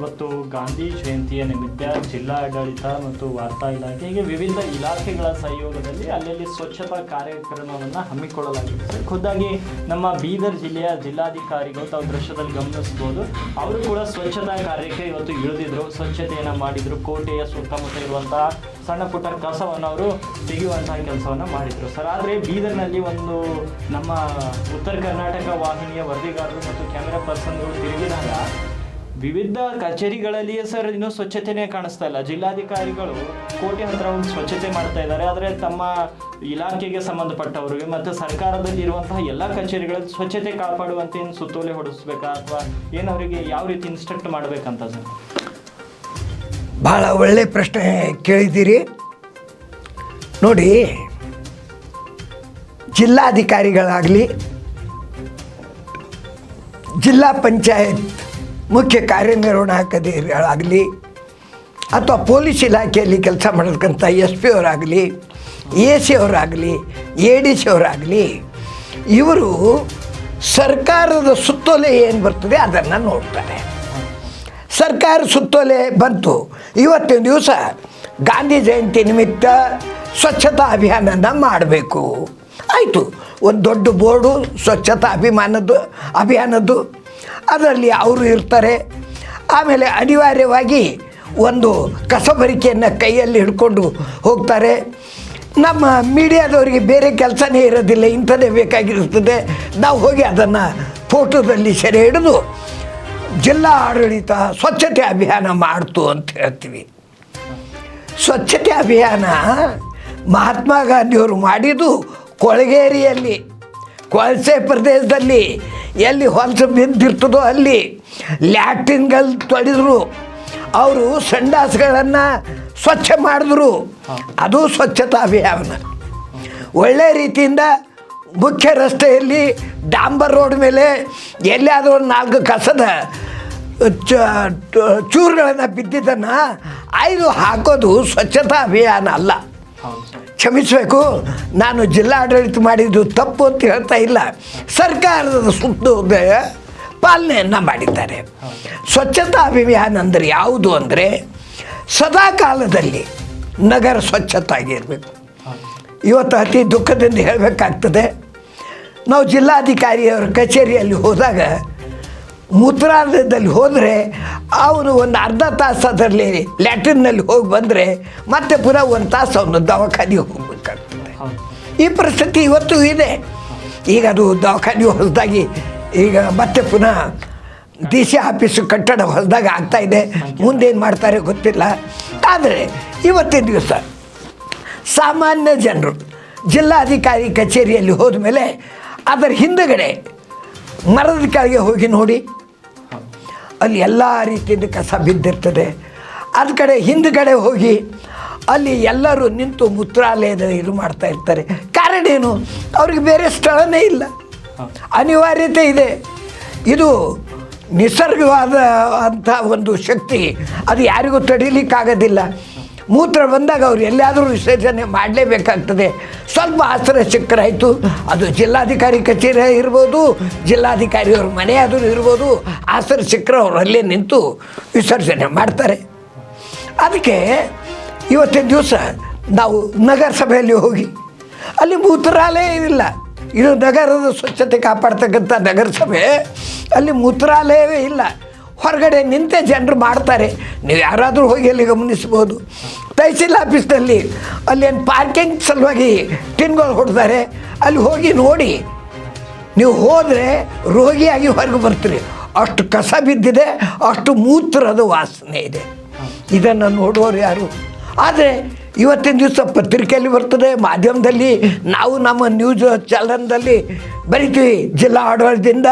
ಇವತ್ತು ಗಾಂಧಿ ಜಯಂತಿಯ ನಿಮಿತ್ತ ಜಿಲ್ಲಾಡಳಿತ ಮತ್ತು ವಾರ್ತಾ ಇಲಾಖೆ ಹೀಗೆ ವಿವಿಧ ಇಲಾಖೆಗಳ ಸಹಯೋಗದಲ್ಲಿ ಅಲ್ಲಲ್ಲಿ ಸ್ವಚ್ಛತಾ ಕಾರ್ಯಕ್ರಮವನ್ನು ಹಮ್ಮಿಕೊಳ್ಳಲಾಗಿದೆ. ಸರ್, ಖುದ್ದಾಗಿ ನಮ್ಮ ಬೀದರ್ ಜಿಲ್ಲೆಯ ಜಿಲ್ಲಾಧಿಕಾರಿಗಳು ತಾವು ದೃಶ್ಯದಲ್ಲಿ ಗಮನಿಸ್ಬೋದು ಅವರು ಕೂಡ ಸ್ವಚ್ಛತಾ ಕಾರ್ಯಕ್ಕೆ ಇವತ್ತು ಇಳಿದಿದ್ರು. ಸ್ವಚ್ಛತೆಯನ್ನು ಮಾಡಿದ್ರು. ಕೋಟೆಯ ಸುತ್ತಮುತ್ತ ಇರುವಂತಹ ಸಣ್ಣ ಪುಟ್ಟ ಕಸವನ್ನು ಅವರು ತೆಗೆಯುವಂತಹ ಕೆಲಸವನ್ನು ಮಾಡಿದ್ರು. ಸರ್, ಆದರೆ ಬೀದರ್ನಲ್ಲಿ ಒಂದು ನಮ್ಮ ಉತ್ತರ ಕರ್ನಾಟಕ ವಾಹಿನಿಯ ವರದಿಗಾರರು ಮತ್ತು ಕ್ಯಾಮೆರಾ ಪರ್ಸನ್ಗಳು ತಿರುಗಿದಾಗ ವಿವಿಧ ಕಚೇರಿಗಳಲ್ಲಿಯೇ ಸರ್ ಇನ್ನೂ ಸ್ವಚ್ಛತೆನೇ ಕಾಣಿಸ್ತಾ ಇಲ್ಲ. ಜಿಲ್ಲಾಧಿಕಾರಿಗಳು ಕೋಟೆ ಹತ್ರ ಒಂದು ಸ್ವಚ್ಛತೆ ಮಾಡ್ತಾ ಇದ್ದಾರೆ. ಆದರೆ ತಮ್ಮ ಇಲಾಖೆಗೆ ಸಂಬಂಧಪಟ್ಟವರಿಗೆ ಮತ್ತು ಸರ್ಕಾರದಲ್ಲಿ ಇರುವಂತಹ ಎಲ್ಲ ಕಚೇರಿಗಳಲ್ಲಿ ಸ್ವಚ್ಛತೆ ಕಾಪಾಡುವಂತೆ ಏನು ಸುತ್ತೋಲೆ ಹೊಡಿಸ್ಬೇಕಾ ಅಥವಾ ಏನು ಅವರಿಗೆ ಯಾವ ರೀತಿ ಇನ್ಸ್ಟ್ರಕ್ಟ್ ಮಾಡಬೇಕಂತ ಸರ್? ಭಾಳ ಒಳ್ಳೆ ಪ್ರಶ್ನೆ ಕೇಳಿದ್ದೀರಿ. ನೋಡಿ, ಜಿಲ್ಲಾಧಿಕಾರಿಗಳಾಗಲಿ, ಜಿಲ್ಲಾ ಪಂಚಾಯತ್ ಮುಖ್ಯ ಕಾರ್ಯನಿರ್ವಹಣಾಧಿಕಾರಿಗಳಾಗಲಿ ಅಥವಾ ಪೊಲೀಸ್ ಇಲಾಖೆಯಲ್ಲಿ ಕೆಲಸ ಮಾಡತಕ್ಕಂಥ ಎಸ್ ಪಿ ಅವರಾಗಲಿ, ಎ ಸಿ ಅವರಾಗಲಿ, ಎ ಡಿ ಸಿ ಅವರಾಗಲಿ, ಇವರು ಸರ್ಕಾರದ ಸುತ್ತೋಲೆ ಏನು ಬರ್ತದೆ ಅದನ್ನು ನೋಡ್ತಾರೆ. ಸರ್ಕಾರ ಸುತ್ತೋಲೆ ಬಂತು. ಇವತ್ತಿನ ದಿವಸ ಗಾಂಧಿ ಜಯಂತಿ ನಿಮಿತ್ತ ಸ್ವಚ್ಛತಾ ಅಭಿಯಾನನ ಮಾಡಬೇಕು. ಆಯಿತು. ಒಂದು ದೊಡ್ಡ ಬೋರ್ಡು ಸ್ವಚ್ಛತಾ ಅಭಿಮಾನದ್ದು, ಅಭಿಯಾನದ್ದು. ಅದರಲ್ಲಿ ಅವರು ಇರ್ತಾರೆ. ಆಮೇಲೆ ಅನಿವಾರ್ಯವಾಗಿ ಒಂದು ಕಸಬರಿಕೆಯನ್ನು ಕೈಯಲ್ಲಿ ಹಿಡ್ಕೊಂಡು ಹೋಗ್ತಾರೆ. ನಮ್ಮ ಮೀಡಿಯಾದವರಿಗೆ ಬೇರೆ ಕೆಲಸನೇ ಇರೋದಿಲ್ಲ, ಇಂಥದ್ದೇ ಬೇಕಾಗಿರುತ್ತದೆ. ನಾವು ಹೋಗಿ ಅದನ್ನು ಫೋಟೋದಲ್ಲಿ ಸೆರೆ ಹಿಡಿದು ಜಿಲ್ಲಾ ಆಡಳಿತ ಸ್ವಚ್ಛತೆ ಅಭಿಯಾನ ಮಾಡ್ತು ಅಂತ ಹೇಳ್ತೀವಿ. ಸ್ವಚ್ಛತೆ ಅಭಿಯಾನ ಮಹಾತ್ಮ ಗಾಂಧಿಯವರು ಮಾಡಿದ್ದು ಕೊಳಗೇರಿಯಲ್ಲಿ. ಕೊಳಸೆ ಪ್ರದೇಶದಲ್ಲಿ ಎಲ್ಲಿ ಹೊಲಸು ಬಿದ್ದಿರ್ತದೋ ಅಲ್ಲಿ ಲ್ಯಾಟ್ರಿನ್ಗಳು ತೊಳೆದ್ರು ಅವರು ಸಂಡಾಸ್ಗಳನ್ನು ಸ್ವಚ್ಛ ಮಾಡಿದ್ರು. ಅದು ಸ್ವಚ್ಛತಾ ಅಭಿಯಾನ. ಒಳ್ಳೆ ರೀತಿಯಿಂದ ಮುಖ್ಯ ರಸ್ತೆಯಲ್ಲಿ ಡಾಂಬರ್ ರೋಡ್ ಮೇಲೆ ಎಲ್ಲಿಯಾದರೂ ನಾಲ್ಕು ಕಸದ ಚೂರುಗಳನ್ನು ಬಿದ್ದಿದ್ದನ್ನು ಐದು ಹಾಕೋದು ಸ್ವಚ್ಛತಾ ಅಭಿಯಾನ ಅಲ್ಲ. ಕ್ಷಮಿಸಬೇಕು. ನಾನು ಜಿಲ್ಲಾಡಳಿತ ಮಾಡಿದ್ದು ತಪ್ಪು ಅಂತ ಹೇಳ್ತಾ ಇಲ್ಲ. ಸರ್ಕಾರದ ಸುತ್ತೋದ ಪಾಲನೆಯನ್ನು ಮಾಡಿದ್ದಾರೆ. ಸ್ವಚ್ಛತಾ ಅಭಿಯಾನ ಅಂದರೆ ಯಾವುದು ಅಂದರೆ ಸದಾ ಕಾಲದಲ್ಲಿ ನಗರ ಸ್ವಚ್ಛತಾಗಿರಬೇಕು ಇವತ್ತು ಅತಿ ದುಃಖದಿಂದ ಹೇಳಬೇಕಾಗ್ತದೆ. ನಾವು ಜಿಲ್ಲಾಧಿಕಾರಿಯವರ ಕಚೇರಿಯಲ್ಲಿ ಹೋದಾಗ ಮೂತ್ರಾಲಯದಲ್ಲಿ ಹೋದರೆ ಅವನು ಒಂದು ಅರ್ಧ ತಾಸು ಅದರಲ್ಲಿ ಲ್ಯಾಟ್ರಿನ್ನಲ್ಲಿ ಹೋಗಿ ಬಂದರೆ ಮತ್ತೆ ಪುನಃ ಒಂದು ತಾಸು ಅವನು ದವಾಖಾನೆಗೆ ಹೋಗಬೇಕಾಗ್ತದೆ. ಈ ಪರಿಸ್ಥಿತಿ ಇವತ್ತು ಇದೆ. ಈಗ ಅದು ದವಾಖಾನೆ ಹೊಸದಾಗಿ ಈಗ ಮತ್ತೆ ಪುನಃ ಡಿ ಸಿ ಆಫೀಸು ಕಟ್ಟಡ ಹೊಸದಾಗಿ ಆಗ್ತಾ ಇದೆ. ಮುಂದೇನು ಮಾಡ್ತಾರೆ ಗೊತ್ತಿಲ್ಲ. ಆದರೆ ಇವತ್ತಿನ ದಿವಸ ಸಾಮಾನ್ಯ ಜನರು ಜಿಲ್ಲಾಧಿಕಾರಿ ಕಚೇರಿಯಲ್ಲಿ ಹೋದ ಮೇಲೆ ಅದರ ಹಿಂದುಗಡೆ ಮರದ ಕೆಳಗೆ ಹೋಗಿ ನೋಡಿ ಅಲ್ಲಿ ಎಲ್ಲ ರೀತಿಯಿಂದ ಕಸ ಬಿದ್ದಿರ್ತದೆ. ಅದ ಕಡೆ ಹಿಂದ್ಗಡೆ ಹೋಗಿ ಅಲ್ಲಿ ಎಲ್ಲರೂ ನಿಂತು ಮೂತ್ರಾಲಯದ ಇದು ಮಾಡ್ತಾ ಇರ್ತಾರೆ. ಕಾರಣ ಏನು? ಅವ್ರಿಗೆ ಬೇರೆ ಸ್ಥಳನೇ ಇಲ್ಲ. ಅನಿವಾರ್ಯತೆ ಇದೆ. ಇದು ನಿಸರ್ಗವಾದ ಅಂಥ ಒಂದು ಶಕ್ತಿ. ಅದು ಯಾರಿಗೂ ತಡೀಲಿಕ್ಕಾಗೋದಿಲ್ಲ. ಮೂತ್ರ ಬಂದಾಗ ಅವ್ರು ಎಲ್ಲಾದರೂ ವಿಸರ್ಜನೆ ಮಾಡಲೇಬೇಕಾಗ್ತದೆ. ಸ್ವಲ್ಪ ಆಸರೆ ಸಿಕ್ಕರಾಯಿತು ಅದು ಜಿಲ್ಲಾಧಿಕಾರಿ ಕಚೇರಿ ಇರ್ಬೋದು, ಜಿಲ್ಲಾಧಿಕಾರಿಯವ್ರ ಮನೆ ಆದರೂ ಇರ್ಬೋದು ಆಸರೆ ಸಿಕ್ಕರೆ ಅವರು ಅಲ್ಲೇ ನಿಂತು ವಿಸರ್ಜನೆ ಮಾಡ್ತಾರೆ. ಅದಕ್ಕೆ ಇವತ್ತಿನ ದಿವಸ ನಾವು ನಗರಸಭೆಯಲ್ಲಿ ಹೋಗಿ, ಅಲ್ಲಿ ಮೂತ್ರಾಲಯ ಇಲ್ಲ ಇದು ನಗರದ ಸ್ವಚ್ಛತೆ ಕಾಪಾಡ್ತಕ್ಕಂಥ ನಗರಸಭೆ, ಅಲ್ಲಿ ಮೂತ್ರಾಲಯವೇ ಇಲ್ಲ. ಹೊರಗಡೆ ನಿಂತೆ ಜನರು ಮಾಡ್ತಾರೆ. ನೀವು ಯಾರಾದರೂ ಹೋಗಿ ಅಲ್ಲಿ ಗಮನಿಸ್ಬೋದು ತಹಸೀಲ್ ಆಫೀಸ್ನಲ್ಲಿ ಅಲ್ಲಿ ಏನು ಪಾರ್ಕಿಂಗ್ ಸಲುವಾಗಿ ಟಿನ್ಗಳು ಹೊಡ್ತಾರೆ ಅಲ್ಲಿ ಹೋಗಿ ನೋಡಿ. ನೀವು ಹೋದರೆ ರೋಗಿಯಾಗಿ ಹೊರಗೆ ಬರ್ತೀರಿ. ಅಷ್ಟು ಕಸ ಬಿದ್ದಿದೆ, ಅಷ್ಟು ಮೂತ್ರದ ವಾಸನೆ ಇದೆ. ಇದನ್ನು ನೋಡುವವರು ಯಾರು? ಆದರೆ ಇವತ್ತಿನ ದಿವಸ ಪತ್ರಿಕೆಯಲ್ಲಿ ಬರ್ತದೆ ಮಾಧ್ಯಮದಲ್ಲಿ. ನಾವು ನಮ್ಮ ನ್ಯೂಸ್ ಚಾನಲ್ದಲ್ಲಿ ಬರಿತೀವಿ ಜಿಲ್ಲಾ ಆಡಳಿತದಿಂದ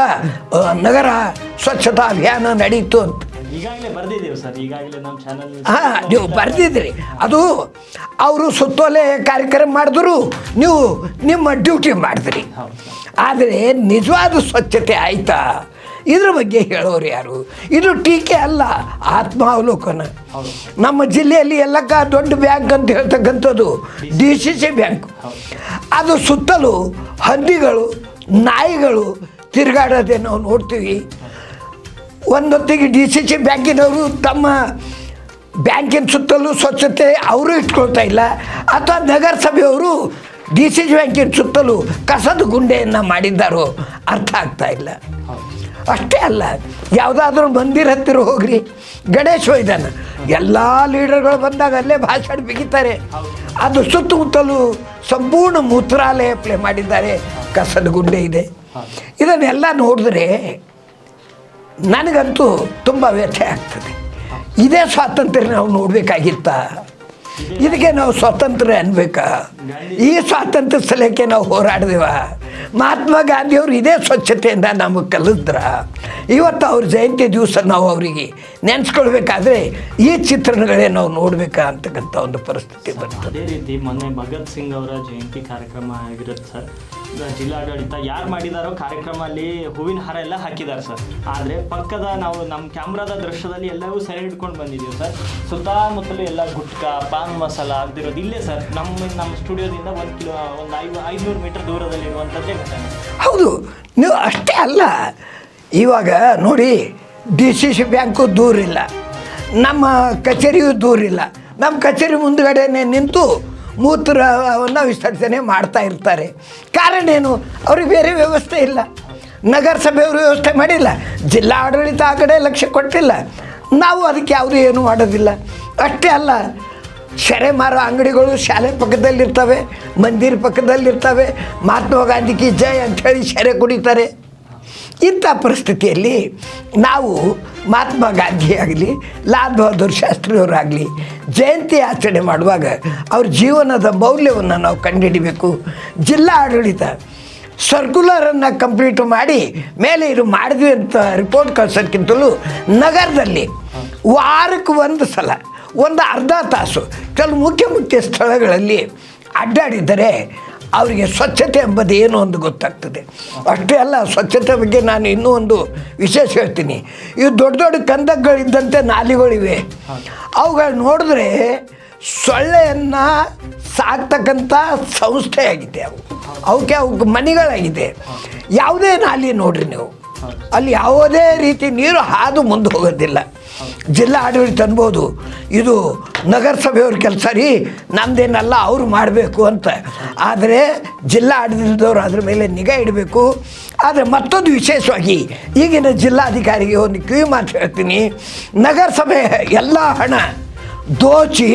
ನಗರ ಸ್ವಚ್ಛತಾ ಅಭಿಯಾನ ನಡೀತು ಅಂತ. ಹಾ ನೀವು ಬರೆದಿದ್ರಿ ಅದು ಅವರು ಸುತ್ತೋಲೆ ಕಾರ್ಯಕ್ರಮ ಮಾಡಿದ್ರು ನೀವು ನಿಮ್ಮ ಡ್ಯೂಟಿ ಮಾಡಿದ್ರಿ. ಆದರೆ ನಿಜವಾದ ಸ್ವಚ್ಛತೆ ಆಯ್ತಾ? ಇದ್ರ ಬಗ್ಗೆ ಹೇಳೋರು ಯಾರು? ಇದು ಟೀಕೆ ಅಲ್ಲ, ಆತ್ಮಾವಲೋಕನ. ನಮ್ಮ ಜಿಲ್ಲೆಯಲ್ಲಿ ಎಲ್ಲಕ್ಕ ದೊಡ್ಡ ಬ್ಯಾಂಕ್ ಅಂತ ಹೇಳ್ತಕ್ಕಂಥದ್ದು ಡಿ ಸಿ ಸಿ ಬ್ಯಾಂಕ್. ಅದು ಸುತ್ತಲೂ ಹಂದಿಗಳು, ನಾಯಿಗಳು ತಿರುಗಾಡೋದೇ ನಾವು ನೋಡ್ತೀವಿ. ಒಂದೊತ್ತಿಗೆ ಡಿ ಸಿ ಸಿ ಬ್ಯಾಂಕಿನವರು ತಮ್ಮ ಬ್ಯಾಂಕಿನ ಸುತ್ತಲೂ ಸ್ವಚ್ಛತೆ ಅವರು ಇಟ್ಕೊಳ್ತಾ ಇಲ್ಲ. ಅಥವಾ ನಗರಸಭೆಯವರು ಡಿ ಸಿ ಜಿ ಬ್ಯಾಂಕಿನ ಸುತ್ತಲೂ ಕಸದ ಗುಂಡೆಯನ್ನು ಮಾಡಿದ್ದಾರೋ ಅರ್ಥ ಆಗ್ತಾ ಇಲ್ಲ. ಅಷ್ಟೇ ಅಲ್ಲ, ಯಾವುದಾದ್ರೂ ಮಂದಿರ ಹತ್ತಿರ ಹೋಗ್ರಿ. ಗಣೇಶ ಇದ್ದಾನೆ ಎಲ್ಲ ಲೀಡರ್ಗಳು ಬಂದಾಗ ಅಲ್ಲೇ ಭಾಷಣ ಬಿಗಿತಾರೆ. ಅದು ಸುತ್ತಮುತ್ತಲೂ ಸಂಪೂರ್ಣ ಮೂತ್ರಾಲಯ ಪ್ಲೇ ಮಾಡಿದ್ದಾರೆ. ಕಸದ ಗುಂಡೆ ಇದೆ. ಇದನ್ನೆಲ್ಲ ನೋಡಿದ್ರೆ ನನಗಂತೂ ತುಂಬ ವ್ಯಥೆ ಆಗ್ತದೆ. ಇದೇ ಸ್ವಾತಂತ್ರ್ಯ ನಾವು ನೋಡಬೇಕಾಗಿತ್ತ? ಇದಕ್ಕೆ ನಾವು ಸ್ವಾತಂತ್ರ್ಯ ಅನ್ಬೇಕಾ. ಈ ಸ್ವಾತಂತ್ರ್ಯ ಸಲಕ್ಕೆ ನಾವು ಹೋರಾಡಿದೆವ. ಮಹಾತ್ಮ ಗಾಂಧಿಯವರು ಇದೇ ಸ್ವಚ್ಛತೆಯಿಂದ ನಮಗೆ ಕಲಿದ್ರ. ಇವತ್ತು ಅವ್ರ ಜಯಂತಿ ದಿವಸ ನಾವು ಅವರಿಗೆ ನೆನೆಸ್ಕೊಳ್ಬೇಕಾದ್ರೆ ಈ ಚಿತ್ರಣಗಳೇ ನಾವು ನೋಡಬೇಕಾ ಅಂತಕ್ಕಂಥ ಒಂದು ಪರಿಸ್ಥಿತಿ ಬರ್ತದೆ ಅದೇ ರೀತಿ ಮೊನ್ನೆ ಭಗತ್ ಸಿಂಗ್ ಅವರ ಜಯಂತಿ ಕಾರ್ಯಕ್ರಮ ಆಗಿರುತ್ತೆ ಸರ್. ಜಿಲ್ಲಾಡಳಿತ ಯಾರು ಮಾಡಿದಾರೋ ಕಾರ್ಯಕ್ರಮ ಅಲ್ಲಿ ಹೂವಿನ ಹಾರ ಎಲ್ಲ ಹಾಕಿದ್ದಾರೆ ಸರ್. ಆದರೆ ಪಕ್ಕದ ನಾವು ನಮ್ಮ ಕ್ಯಾಮ್ರಾದ ದೃಶ್ಯದಲ್ಲಿ ಎಲ್ಲವೂ ಸೆರೆ ಹಿಡ್ಕೊಂಡು ಬಂದಿದ್ದೀವಿ ಸರ್. ಸುತ್ತಮುತ್ತಲೂ ಎಲ್ಲ ಗುಟ್ಕಾ, ಪಾನ್ ಮಸಾಲ ಆಗ್ದಿರೋದು ಇಲ್ಲೇ ಸರ್. ನಮ್ಮ ನಮ್ಮ ಸ್ಟುಡಿಯೋದಿಂದ ಒಂದು ಕಿಲೋ, ಒಂದು ಐದು ಐದುನೂರು ಮೀಟರ್ ದೂರದಲ್ಲಿ ಇರುವಂಥದ್ದೇ ಘಟನೆ ಹೌದು, ನೀವು ಅಷ್ಟೇ ಅಲ್ಲ. ಇವಾಗ ನೋಡಿ ಡಿ ಸಿ ಸಿ ಬ್ಯಾಂಕು ದೂರಿಲ್ಲ. ನಮ್ಮ ಕಚೇರಿಯೂ ದೂರಿಲ್ಲ. ನಮ್ಮ ಕಚೇರಿ ಮುಂದುಗಡೆನೆ ನಿಂತು ಮೂತ್ರವನ್ನು ವಿಸರ್ಜನೆ ಮಾಡ್ತಾ ಇರ್ತಾರೆ. ಕಾರಣ ಏನು? ಅವ್ರಿಗೆ ಬೇರೆ ವ್ಯವಸ್ಥೆ ಇಲ್ಲ. ನಗರಸಭೆಯವರು ವ್ಯವಸ್ಥೆ ಮಾಡಿಲ್ಲ. ಜಿಲ್ಲಾ ಆಡಳಿತ ಆ ಕಡೆ ಲಕ್ಷ್ಯ ಕೊಟ್ಟಿಲ್ಲ. ನಾವು ಅದಕ್ಕೆ ಯಾವುದೂ ಏನು ಮಾಡೋದಿಲ್ಲ. ಅಷ್ಟೇ ಅಲ್ಲ ಶೆರೆ ಮಾರೋ ಅಂಗಡಿಗಳು ಶಾಲೆ ಪಕ್ಕದಲ್ಲಿರ್ತವೆ, ಮಂದಿರ ಪಕ್ಕದಲ್ಲಿರ್ತವೆ. ಮಹಾತ್ಮ ಗಾಂಧಿ ಕಿ ಜೈ ಅಂಥೇಳಿ ಶೆರೆ ಕುಡಿತಾರೆ. ಇಂಥ ಪರಿಸ್ಥಿತಿಯಲ್ಲಿ ನಾವು ಮಹಾತ್ಮ ಗಾಂಧಿ ಆಗಲಿ, ಲಾಲ್ ಬಹದ್ದೂರ್ ಶಾಸ್ತ್ರಿಯವರಾಗಲಿ, ಜಯಂತಿ ಆಚರಣೆ ಮಾಡುವಾಗ ಅವ್ರ ಜೀವನದ ಮೌಲ್ಯವನ್ನು ನಾವು ಕಂಡುಹಿಡಿಬೇಕು ಜಿಲ್ಲಾ ಆಡಳಿತ ಸರ್ಕ್ಯುಲರನ್ನು ಕಂಪ್ಲೀಟ್ ಮಾಡಿ, ಮೇಲೆ ಇರು ಮಾಡಿದ್ವಿ ಅಂತ ರಿಪೋರ್ಟ್ ಕಳ್ಸೋಕ್ಕಿಂತಲೂ ನಗರದಲ್ಲಿ ವಾರಕ್ಕೆ ಒಂದು ಸಲ, ಒಂದು ಅರ್ಧ ತಾಸು, ಕೆಲವು ಮುಖ್ಯ ಮುಖ್ಯ ಸ್ಥಳಗಳಲ್ಲಿ ಅಡ್ಡಾಡಿದರೆ ಅವರಿಗೆ ಸ್ವಚ್ಛತೆ ಎಂಬುದು ಏನು ಒಂದು ಗೊತ್ತಾಗ್ತದೆ. ಅಷ್ಟೇ ಅಲ್ಲ, ಸ್ವಚ್ಛತೆ ಬಗ್ಗೆ ನಾನು ಇನ್ನೂ ಒಂದು ವಿಶೇಷ ಹೇಳ್ತೀನಿ. ಇವು ದೊಡ್ಡ ದೊಡ್ಡ ಕಂದಕಗಳಿದ್ದಂತೆ ನಾಲಿಗಳಿವೆ. ಅವುಗಳು ನೋಡಿದ್ರೆ ಸೊಳ್ಳೆಯನ್ನು ಸಾಕ್ತಕ್ಕಂಥ ಸಂಸ್ಥೆಯಾಗಿದೆ ಅವು. ಅವಕ್ಕೆ ಅವಕ್ಕೆ ಮನೆಗಳಾಗಿದೆ. ಯಾವುದೇ ನಾಲಿ ನೋಡ್ರಿ ನೀವು. ಅಲ್ಲಿ ಯಾವುದೇ ರೀತಿ ನೀರು ಹಾದು ಮುಂದೆ ಹೋಗೋದಿಲ್ಲ. ಜಿಲ್ಲಾ ಆಡಳಿತ ಅನ್ಬೋದು, ಇದು ನಗರಸಭೆಯವ್ರ ಕೆಲಸ ರೀ, ನಮ್ದೇನಲ್ಲ ಅವ್ರು ಮಾಡಬೇಕು ಅಂತ. ಆದರೆ ಜಿಲ್ಲಾ ಆಡಳಿತದವರು ಅದ್ರ ಮೇಲೆ ನಿಗಾ ಇಡಬೇಕು. ಆದರೆ ಮತ್ತೊಂದು ವಿಶೇಷವಾಗಿ, ಈಗಿನ ಜಿಲ್ಲಾಧಿಕಾರಿಗೆ ಒಂದು ಕಿವಿ ಮಾತು ಹೇಳ್ತೀನಿ. ನಗರಸಭೆ ಎಲ್ಲ ಹಣ ದೋಚಿ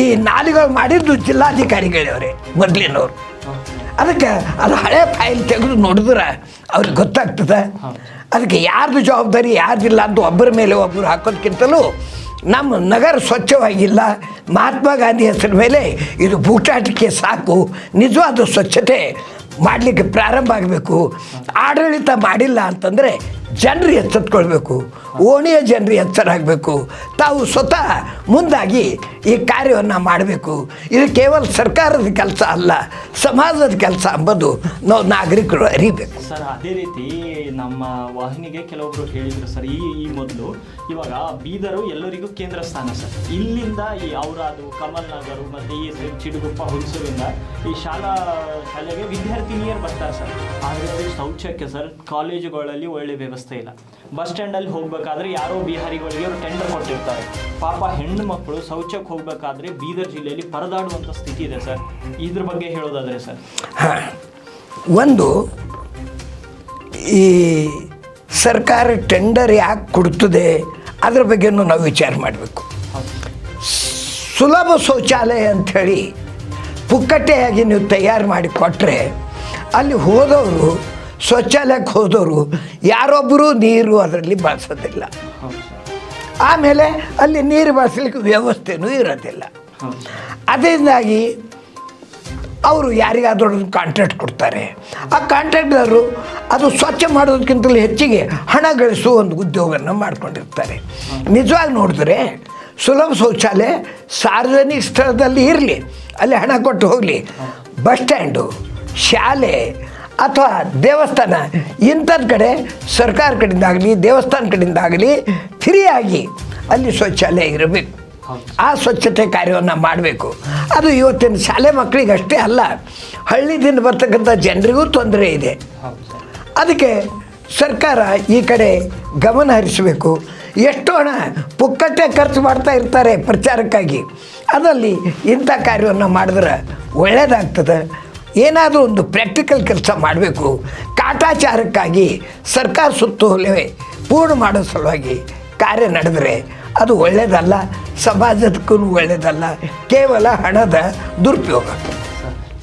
ಈ ನಾಲಿಗಳು ಮಾಡಿದ್ದು ಜಿಲ್ಲಾಧಿಕಾರಿಗಳವರೇ ಮೊದಲಿನವರು. ಅದಕ್ಕೆ ಅದು ಹಳೆ ಫೈಲ್ ತೆಗೆದು ನೋಡಿದ್ರೆ ಅವ್ರಿಗೆ ಗೊತ್ತಾಗ್ತದೆ. ಅದಕ್ಕೆ ಯಾರ್ದು ಜವಾಬ್ದಾರಿ ಯಾರ್ದಿಲ್ಲ ಅಂತ ಒಬ್ಬರ ಮೇಲೆ ಒಬ್ಬರು ಹಾಕೋದಕ್ಕಿಂತಲೂ ನಮ್ಮ ನಗರ ಸ್ವಚ್ಛವಾಗಿಲ್ಲ. ಮಹಾತ್ಮ ಗಾಂಧಿ ಹೆಸರ ಮೇಲೆ ಇದು ಬೂಟಾಟಿಕೆ ಸಾಕು, ನಿಜವಾದ ಸ್ವಚ್ಛತೆ ಮಾಡಲಿಕ್ಕೆ ಪ್ರಾರಂಭ ಆಗಬೇಕು. ಆಡಳಿತ ಮಾಡಿಲ್ಲ ಅಂತಂದರೆ ಜನರು ಎಚ್ಚೆತ್ಕೊಳ್ಬೇಕು. ಓಣಿಯ ಜನರು ಎಚ್ಚರಾಗಬೇಕು. ತಾವು ಸ್ವತಃ ಮುಂದಾಗಿ ಈ ಕಾರ್ಯವನ್ನು ಮಾಡಬೇಕು. ಇದು ಕೇವಲ ಸರ್ಕಾರದ ಕೆಲಸ ಅಲ್ಲ, ಸಮಾಜದ ಕೆಲಸ ಅಂಬೋದು ನಾವು ನಾಗರಿಕರು ಅರಿಬೇಕು. ಸರ್, ಅದೇ ರೀತಿ ನಮ್ಮ ವಾಹಿನಿಗೆ ಕೆಲವೊಬ್ರು ಹೇಳಿದರು ಸರ್, ಈ ಈ ಮೊದಲು ಇವಾಗ ಬೀದರು ಎಲ್ಲರಿಗೂ ಕೇಂದ್ರ ಸ್ಥಾನ ಸರ್. ಇಲ್ಲಿಂದ ಈ ಅವರಾದು ಕಮಲ್ ನಗರು ಮತ್ತು ಈ ಚಿಡುಗುಪ್ಪ, ಹುಣಸೂರಿಂದ ಈ ಶಾಲಾ ಶಾಲೆಗೆ ವಿದ್ಯಾರ್ಥಿನಿಯರು ಬರ್ತಾರೆ ಸರ್. ಆದರೆ ಶೌಚಕ್ಕೆ ಸರ್, ಕಾಲೇಜುಗಳಲ್ಲಿ ಒಳ್ಳೆ ವ್ಯವಸ್ಥೆ ಇಲ್ಲ. ಬಸ್ ಸ್ಟ್ಯಾಂಡಲ್ಲಿ ಹೋಗಬೇಕಾದ್ರೆ ಯಾರೋ ಬಿಹಾರಿಗಳಿಗೆ ಟೆಂಡರ್ ಕೊಟ್ಟಿರ್ತಾರೆ. ಪಾಪ ಹೆಣ್ಣು ಮಕ್ಕಳು ಶೌಚಕ್ಕೆ ಹೋಗಬೇಕಾದ್ರೆ ಬೀದರ್ ಜಿಲ್ಲೆಯಲ್ಲಿ ಪರದಾಡುವಂಥ ಸ್ಥಿತಿ ಇದೆ ಸರ್. ಇದ್ರ ಬಗ್ಗೆ ಹೇಳೋದಾದರೆ ಸರ್. ಒಂದು ಈ ಸರ್ಕಾರ ಟೆಂಡರ್ ಯಾಕೆ ಕೊಡ್ತದೆ ಅದ್ರ ಬಗ್ಗೆನೂ ನಾವು ವಿಚಾರ ಮಾಡಬೇಕು. ಸುಲಭ ಶೌಚಾಲಯ ಅಂಥೇಳಿ ಪುಕ್ಕಟ್ಟೆಯಾಗಿ ನೀವು ತಯಾರು ಮಾಡಿ ಕೊಟ್ಟರೆ ಅಲ್ಲಿ ಹೋದವರು ಶೌಚಾಲಯಕ್ಕೆ ಹೋದವರು ಯಾರೊಬ್ಬರು ನೀರು ಅದರಲ್ಲಿ ಬಳಸೋದಿಲ್ಲ. ಆಮೇಲೆ ಅಲ್ಲಿ ನೀರು ಬಳಸಲಿಕ್ಕೆ ವ್ಯವಸ್ಥೆನೂ ಇರೋದಿಲ್ಲ. ಅದರಿಂದಾಗಿ ಅವರು ಯಾರಿಗಾದ್ರೂ ಕಾಂಟ್ರಾಕ್ಟ್ ಕೊಡ್ತಾರೆ. ಆ ಕಾಂಟ್ರಾಕ್ಟ್ದವರು ಅದು ಸ್ವಚ್ಛ ಮಾಡೋದಕ್ಕಿಂತಲೂ ಹೆಚ್ಚಿಗೆ ಹಣ ಗಳಿಸುವ ಒಂದು ಉದ್ಯೋಗವನ್ನು ಮಾಡ್ಕೊಂಡಿರ್ತಾರೆ. ನಿಜವಾಗಿ ನೋಡಿದ್ರೆ ಸುಲಭ ಶೌಚಾಲಯ ಸಾರ್ವಜನಿಕ ಸ್ಥಳದಲ್ಲಿ ಇರಲಿ, ಅಲ್ಲಿ ಹಣ ಕೊಟ್ಟು ಹೋಗಲಿ. ಬಸ್ ಸ್ಟ್ಯಾಂಡು, ಶಾಲೆ ಅಥವಾ ದೇವಸ್ಥಾನ ಇಂಥದ್ದು ಕಡೆ ಸರ್ಕಾರ ಕಡೆಯಿಂದ ಆಗಲಿ ದೇವಸ್ಥಾನ ಕಡೆಯಿಂದ ಆಗಲಿ ಫ್ರೀಯಾಗಿ ಅಲ್ಲಿ ಶೌಚಾಲಯ ಇರಬೇಕು. ಆ ಸ್ವಚ್ಛತೆ ಕಾರ್ಯವನ್ನು ಮಾಡಬೇಕು. ಅದು ಇವತ್ತಿನ ಶಾಲೆ ಮಕ್ಕಳಿಗೆ ಅಷ್ಟೇ ಅಲ್ಲ, ಹಳ್ಳಿದಿಂದ ಬರ್ತಕ್ಕಂಥ ಜನರಿಗೂ ತೊಂದರೆ ಇದೆ. ಅದಕ್ಕೆ ಸರ್ಕಾರ ಈ ಕಡೆ ಗಮನ ಹರಿಸಬೇಕು. ಎಷ್ಟು ಹಣ ಪುಕ್ಕಟ್ಟೆ ಖರ್ಚು ಮಾಡ್ತಾ ಇರ್ತಾರೆ ಪ್ರಚಾರಕ್ಕಾಗಿ. ಅದರಲ್ಲಿ ಇಂಥ ಕಾರ್ಯವನ್ನು ಮಾಡಿದ್ರೆ ಒಳ್ಳೆಯದಾಗ್ತದೆ ಏನಾದರೂ ಒಂದು ಪ್ರಾಕ್ಟಿಕಲ್ ಕೆಲಸ ಮಾಡಬೇಕು. ಕಾಟಾಚಾರಕ್ಕಾಗಿ ಸರ್ಕಾರ ಸುತ್ತೋಲೆ ಪೂರ್ಣ ಮಾಡೋ ಸಲುವಾಗಿ ಕಾರ್ಯ ನಡೆದರೆ ಅದು ಒಳ್ಳೆಯದಲ್ಲ ಸಮಾಜಕ್ಕೂ ಒಳ್ಳೆಯದಲ್ಲ ಕೇವಲ ಹಣದ ದುರುಪಯೋಗ.